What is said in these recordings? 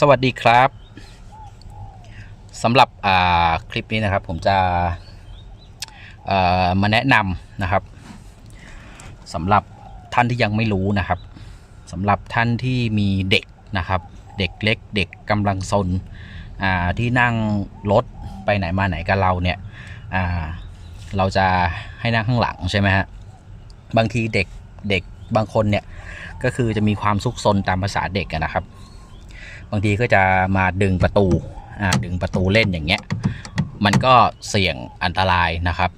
สวัสดีครับสำหรับคลิปนี้นะครับ ผมจะมาแนะนำนะครับสำหรับท่านที่ยังไม่รู้นะครับสำหรับท่านที่มีเด็กนะครับ เด็กเล็กเด็กกำลังซนที่นั่งรถไปไหนมาไหนกับเราเนี่ยเราจะให้นั่งข้างหลังใช่ไหมฮะบางทีเด็กเด็กบางคนเนี่ยก็คือจะมีความซุกซนตามภาษาเด็กนะครับ บางทีก็จะมาดึงประตูอ่าดึงประตูเล่นอย่างเงี้ยมันก็เสี่ยงอันตรายนะครับ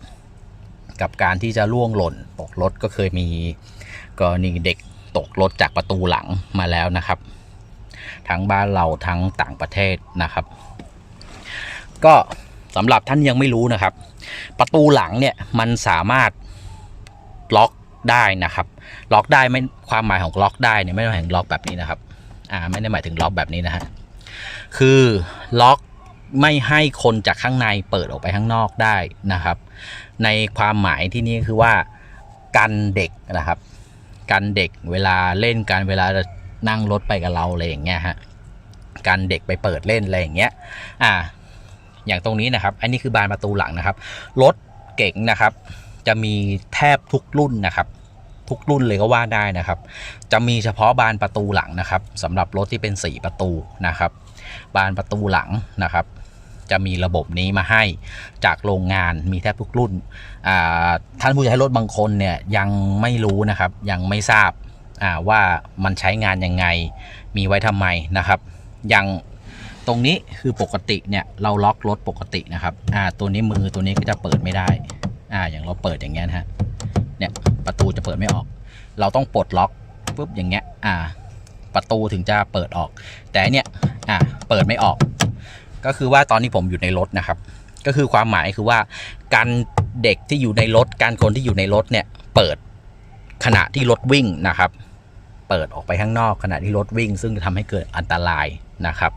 กับการที่จะล่วงหล่นตกรถก็เคยมีกรณีเด็กตกรถจากประตูหลังมาแล้วนะครับ ทั้งบ้านเราทั้งต่างประเทศนะครับ ก็สำหรับท่านยังไม่รู้นะครับ ประตูหลังเนี่ยมันสามารถล็อกได้นะครับ ล็อกได้ไม่ความหมายของล็อกได้เนี่ยไม่ได้หมายถึงล็อกแบบนี้นะครับ อ่าไม่ได้หมายถึงล็อกแบบนี้นะฮะคือล็อกไม่ให้คนจากข้างในเปิดออกไปข้างนอกได้นะครับ ในความหมายที่นี่คือว่ากันเด็กนะครับ กันเด็กเวลาเล่นกันเวลานั่งรถไปกับเราอะไรอย่างเงี้ยฮะกันเด็กไปเปิดเล่นอะไรอย่างเงี้ยอ่าอย่างตรงนี้นะครับ อันนี้คือบานประตูหลังนะครับ รถเก๋งนะครับ จะมีแทบทุกรุ่นนะครับ ทุกรุ่นเลยก็ว่าได้นะครับ จะมีเฉพาะบานประตูหลังนะครับสำหรับรถที่เป็น4ประตูนะครับ บานประตูหลังนะครับ จะมีระบบนี้มาให้จากโรงงานมีแทบทุกรุ่นท่านผู้ใช้รถบางคนเนี่ยยังไม่รู้นะครับยังไม่ทราบว่ามันใช้งานยังไงมีไว้ทำไมนะครับย่างตรงนี้คือปกติเนี่ยเราล็อกรถปกตินะครับ อ่า ตัวนี้มือตัวนี้ก็จะเปิดไม่ได้ อ่า อย่างเราเปิดอย่างเงี้ยนะฮะ เนี่ยประตูจะเปิดไม่ออก เราต้องปลดล็อกปุ๊บอย่างเงี้ยอ่า ประตูถึงจะเปิดออก แต่เนี่ยอ่าเปิดไม่ออก ก็คือว่าตอนนี้ผมอยู่ในรถนะครับ ก็คือความหมายคือว่าการเด็กที่อยู่ในรถ การคนที่อยู่ในรถเนี่ยเปิดขณะที่รถวิ่งนะครับ เปิดออกไปข้างนอกขณะที่รถวิ่ง ซึ่งทำให้เกิดอันตรายนะครับ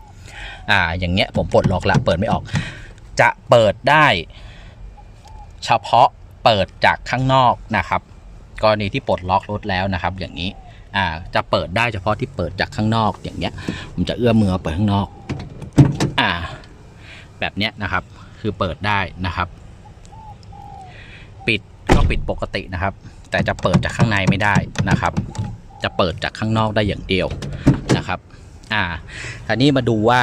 อ่าอย่างเงี้ยผมปลดล็อกแล้วเปิดไม่ออก จะเปิดได้ เฉพาะ เปิดจากข้างนอกนะครับ กรณีที่ปลดล็อกรถแล้วนะครับ อย่างนี้อ่าจะเปิดได้เฉพาะที่เปิดจากข้างนอกอย่างเงี้ยผมจะเอื้อมมือเปิดข้างนอกอ่าแบบเนี้ยนะครับคือเปิดได้นะครับ ปิดก็ปิดปกตินะครับ แต่จะเปิดจากข้างในไม่ได้นะครับ จะเปิดจากข้างนอกได้อย่างเดียวนะครับอ่าทีนี้มาดูว่า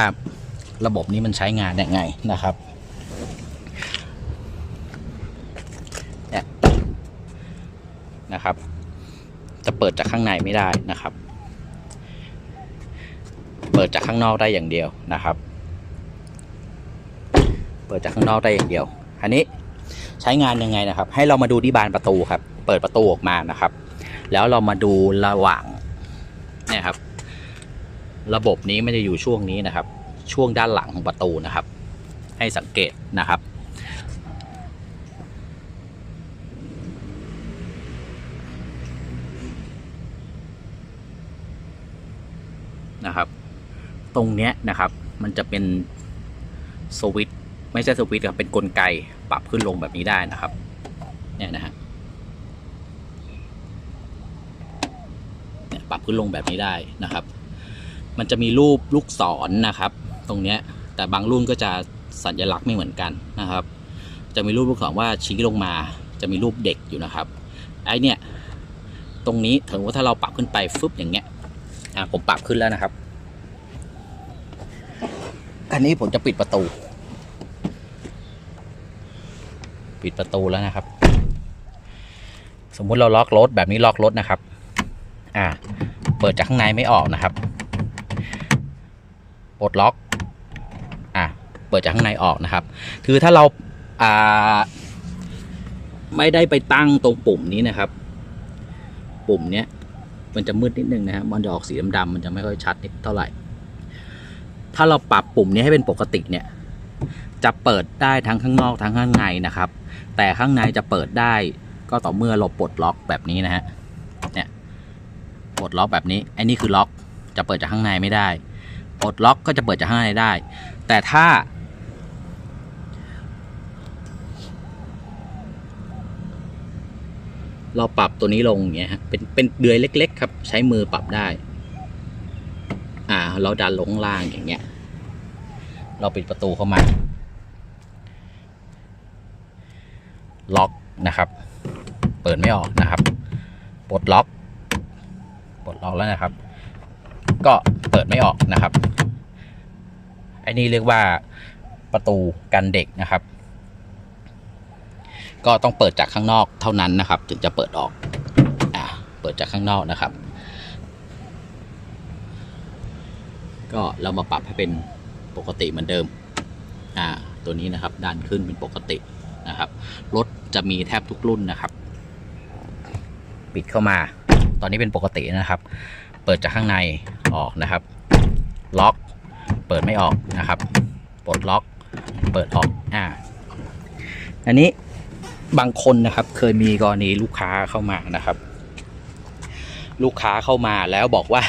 ระบบนี้มันใช้งานยังไงนะครับ นะครับ จะเปิดจากข้างในไม่ได้นะครับ เปิดจากข้างนอกได้อย่างเดียวนะครับ เปิดจากข้างนอกได้อย่างเดียว อันนี้ใช้งานยังไงนะครับ ให้เรามาดูที่บานประตูครับ เปิดประตูออกมานะครับ แล้วเรามาดูระหว่างเนี่ยครับ ระบบนี้ไม่ได้อยู่ช่วงนี้นะครับ ช่วงด้านหลังของประตูนะครับ ให้สังเกตนะครับ นะครับ ตรงเนี้ยนะครับ มันจะเป็นสวิตไม่ใช่สวิตครับเป็นกลไกปรับขึ้นลงแบบนี้ได้นะครับ เนี่ยนะฮะปรับขึ้นลงแบบนี้ได้นะครับ มันจะมีรูปลูกศรนะครับ ตรงเนี้ยแต่บางรุ่นก็จะสัญลักษณ์ไม่เหมือนกันนะครับ จะมีรูปลูกศรว่าชี้ลงมา จะมีรูปเด็กอยู่นะครับไอเนี่ยตรงนี้ถือว่าถ้าเราปรับขึ้นไปฟึบอย่างเงี้ย อะผมปรับขึ้นแล้วนะครับ อันนี้ผมจะปิดประตู ปิดประตูแล้วนะครับ สมมุติเราล็อกรถแบบนี้ล็อกรถนะครับ อ่า เปิดจากข้างในไม่ออกนะครับปลดล็อก อะเปิดจากข้างในออกนะครับ คือถ้าเรา อ่า ไม่ได้ไปตั้งตรงปุ่มนี้นะครับ ปุ่มเนี้ย มันจะมืดนิดนึงนะครับมันจะออกสีดำๆมันจะไม่ค่อยชัดนิดเท่าไหร่ ถ้าเราปรับปุ่มนี้ให้เป็นปกติเนี่ย จะเปิดได้ทั้งข้างนอกทั้งข้างในนะครับ แต่ข้างในจะเปิดได้ก็ต่อเมื่อเราปลดล็อกแบบนี้นะฮะ เนี่ย ปลดล็อกแบบนี้ไอ้นี่คือล็อก จะเปิดจากข้างในไม่ได้ ปลดล็อกก็จะเปิดจากข้างในได้ แต่ถ้า เราปรับตัวนี้ลงอย่างเงี้ยฮะเป็นเป็นเดือยเล็ก ๆ ครับ ใช้มือปรับได้ อ่า เราดันลงล่างอย่างเงี้ย เราปิดประตูเข้ามา ล็อกนะครับ เปิดไม่ออกนะครับปลดล็อกปลดล็อกแล้วนะครับ ก็เปิดไม่ออกนะครับไอ้นี่เรียกว่าประตูกันเด็กนะครับ ก็ต้องเปิดจากข้างนอกเท่านั้นนะครับ ถึงจะเปิดออกอ่าเปิดจากข้างนอกนะครับ ก็เรามาปรับให้เป็นปกติเหมือนเดิมอ่าตัวนี้นะครับดันขึ้นเป็นปกตินะครับรถจะมีแทบทุกรุ่นนะครับ ปิดเข้ามา ตอนนี้เป็นปกตินะครับ เปิดจากข้างในออกนะครับ ล็อก เปิดไม่ออกนะครับ ปลดล็อก เปิดออก อ่า อันนี้ บางคนนะครับเคยมีกรณีลูกค้าเข้ามานะครับ ลูกค้าเข้ามาแล้วบอกว่า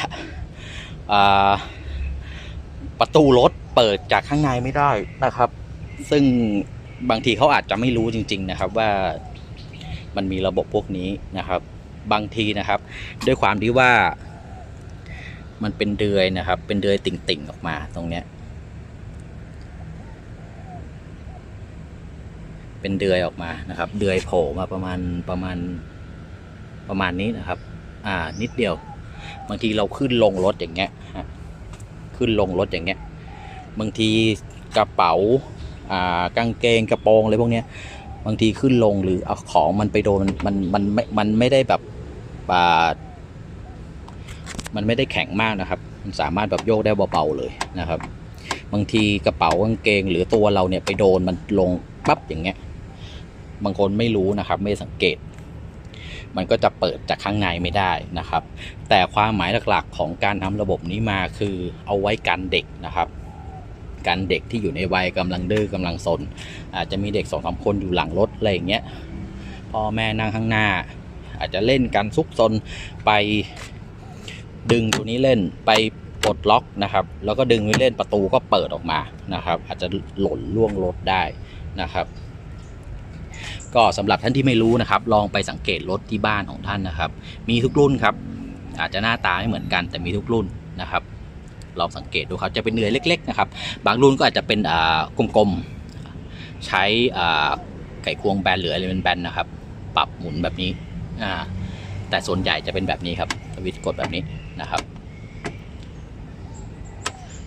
ประตูรถเปิดจากข้างในไม่ได้นะครับ ซึ่งบางทีเขาอาจจะไม่รู้จริง ๆ นะครับว่ามันมีระบบพวกนี้นะครับ บางทีนะครับ ด้วยความที่ว่ามันเป็นเดือยนะครับ เป็นเดือยติ่งๆออกมาตรงเนี้ย เป็นเดือยออกมานะครับ เดือยโผล่มาประมาณประมาณประมาณนี้นะครับ อ่านิดเดียว บางทีเราขึ้นลงรถอย่างเงี้ยขึ้นลงรถอย่างเงี้ย บางทีกระเป๋า อ่ากางเกงกระโปรงอะไรพวกเนี้ย บางทีขึ้นลงหรือเอาของมันไปโดนมันมันมันไม่มันไม่ได้แบบอ่ามันไม่ได้แข็งมากนะครับ มันสามารถแบบโยกได้เบาๆเลยนะครับ บางทีกระเป๋ากางเกงหรือตัวเราเนี่ยไปโดนมันลงปั๊บอย่างเงี้ย บางคนไม่รู้นะครับ ไม่สังเกต มันก็จะเปิดจากข้างในไม่ได้นะครับ แต่ความหมายหลักๆของการทำระบบนี้มาคือเอาไว้กันเด็กนะครับกันเด็กที่อยู่ในวัยกำลังดื้อกำลังซนอาจจะมีเด็กสองสามคนอยู่หลังรถอะไรอย่างเงี้ยพ่อแม่นั่งข้างหน้า อาจจะเล่นกันซุกซนไปดึงตัวนี้เล่นไปปลดล็อกนะครับ แล้วก็ดึงไว้เล่นประตูก็เปิดออกมานะครับ อาจจะหล่นล่วงรถได้นะครับ ก็สำหรับท่านที่ไม่รู้นะครับ ลองไปสังเกตรถที่บ้านของท่านนะครับ มีทุกรุ่นครับ อาจจะหน้าตาไม่เหมือนกันแต่มีทุกรุ่นนะครับลองสังเกตดูครับจะเป็นเนื้อเล็กๆนะครับ บางรุ่นก็อาจจะเป็นกลมๆใช้อ่าไขควงแบนหรืออะไรเป็นแบนนะครับ ปรับหมุนแบบนี้แต่ส่วนใหญ่จะเป็นแบบนี้ครับสวิตช์กดแบบนี้นะครับ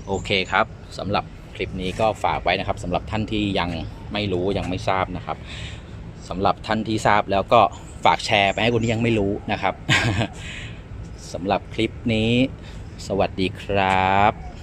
โอเคครับสำหรับคลิปนี้ก็ฝากไว้นะครับสำหรับท่านที่ยังไม่รู้ยังไม่ทราบนะครับ สำหรับท่านที่ทราบแล้วก็ฝากแชร์ไปให้คนที่ยังไม่รู้นะครับสำหรับคลิปนี้ สวัสดีครับ